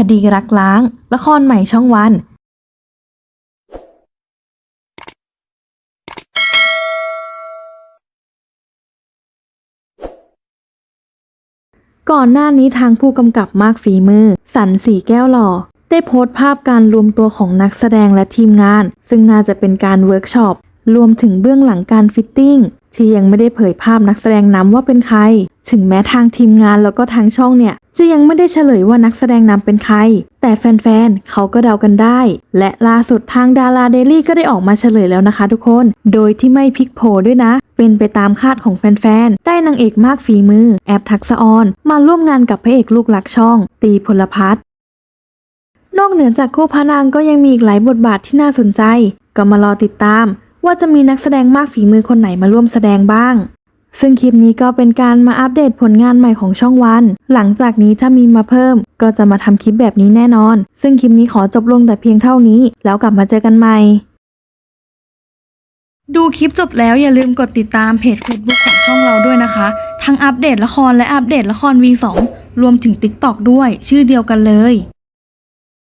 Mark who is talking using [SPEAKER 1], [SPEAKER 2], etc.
[SPEAKER 1] คดีรักล้าง ละครใหม่ช่องวัน ก่อนหน้านี้ทางผู้กำกับมากฝีมือ สันสีแก้วหล่อ ได้โพสต์ภาพการรวมตัวของนักแสดงและทีมงาน ซึ่งน่าจะเป็นการเวิร์กช็อป รวมถึงเบื้องหลังการฟิตติ้งที่ยังไม่ได้เผยภาพนักแสดงนำว่าเป็นใคร ถึงแม้ทางทีมงานแล้วก็ทางช่องเนี่ย จะยังไม่ได้เฉลยว่านักแสดงนำเป็นใคร แต่แฟนๆเขาก็เดากันได้ และล่าสุดทางดาราเดลี่ก็ได้ออกมาเฉลยแล้วนะคะทุกคน โดยที่ไม่พลิกโผด้วยนะ เป็นไปตามคาดของแฟนๆ ได้นางเอกมากฝีมือ แอบทักษะออน มาร่วมงานกับพระเอกลูกหลักช่อง ตีพลพัฒน์นอกเหนือจากคู่พระนางก็ยังมีอีกหลายบทบาทที่น่าสนใจ ก็มารอติดตาม ว่าจะมีนักแสดงมากฝีมือคนไหนมาร่วมแสดงบ้าง ซึ่งคลิปนี้ก็เป็นการมาอัปเดตผลงานใหม่ของช่องวัน หลังจากนี้ถ้ามีมาเพิ่ม ก็จะมาทำคลิปแบบนี้แน่นอน ซึ่งคลิปนี้ขอจบลงแต่เพียงเท่านี้ แล้วกลับมาเจอกันใหม่ ดูคลิปจบแล้วอย่าลืมกดติดตามเพจ Facebook ของช่องเราด้วยนะคะ ทั้งอัปเดตละครและอัปเดตละคร V2 รวมถึง TikTok ด้วย ชื่อเดียวกันเลย